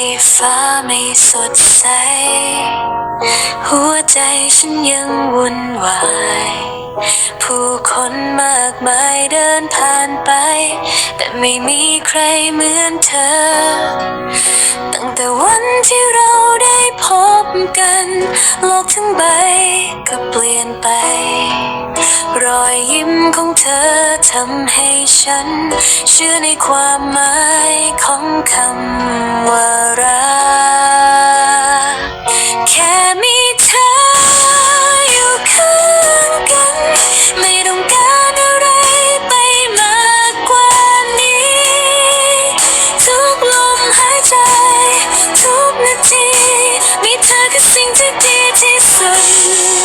ที่ฟ้าไม่สดใส หัวใจฉันยังวุ่นวาย ผู้คนมากมายเดินผ่านไป แต่ไม่มีใครเหมือนเธอ ตั้งแต่วันที่เราได้พบกัน โลกทั้งใบก็เปลี่ยนไป รอยยิ้มของเธอทำให้ฉัน เชื่อในความหมายของคำว่ารักแค่มีเธออยู่ข้างกัน ไม่ต้องการอะไรไปมากกว่านี้ ทุกลมหายใจ ทุกนาที มีเธอคือสิ่งที่ดีที่สุด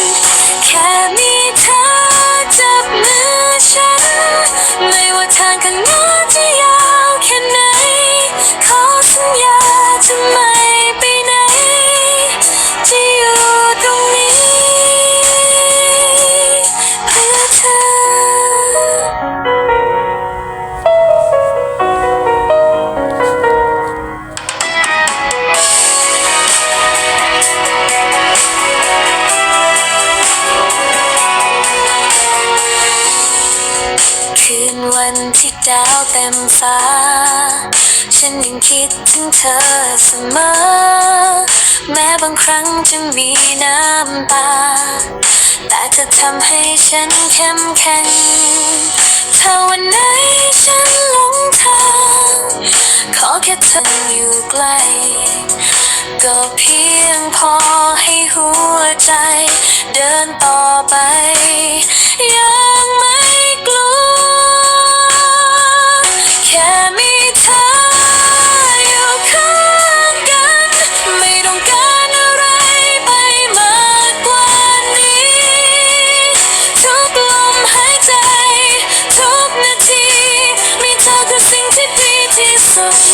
วันที่ดาวเต็มฟ้า ฉันยังคิดถึงเธอเสมอ แม้บางครั้งจะมีน้ำตา แต่เธอทำให้ฉันเข้มแข็งถ้าวันไหนฉันหลงทาง ขอแค่เธออยู่ใกล้ ก็เพียงพอให้หัวใจ เดินต่อไป Just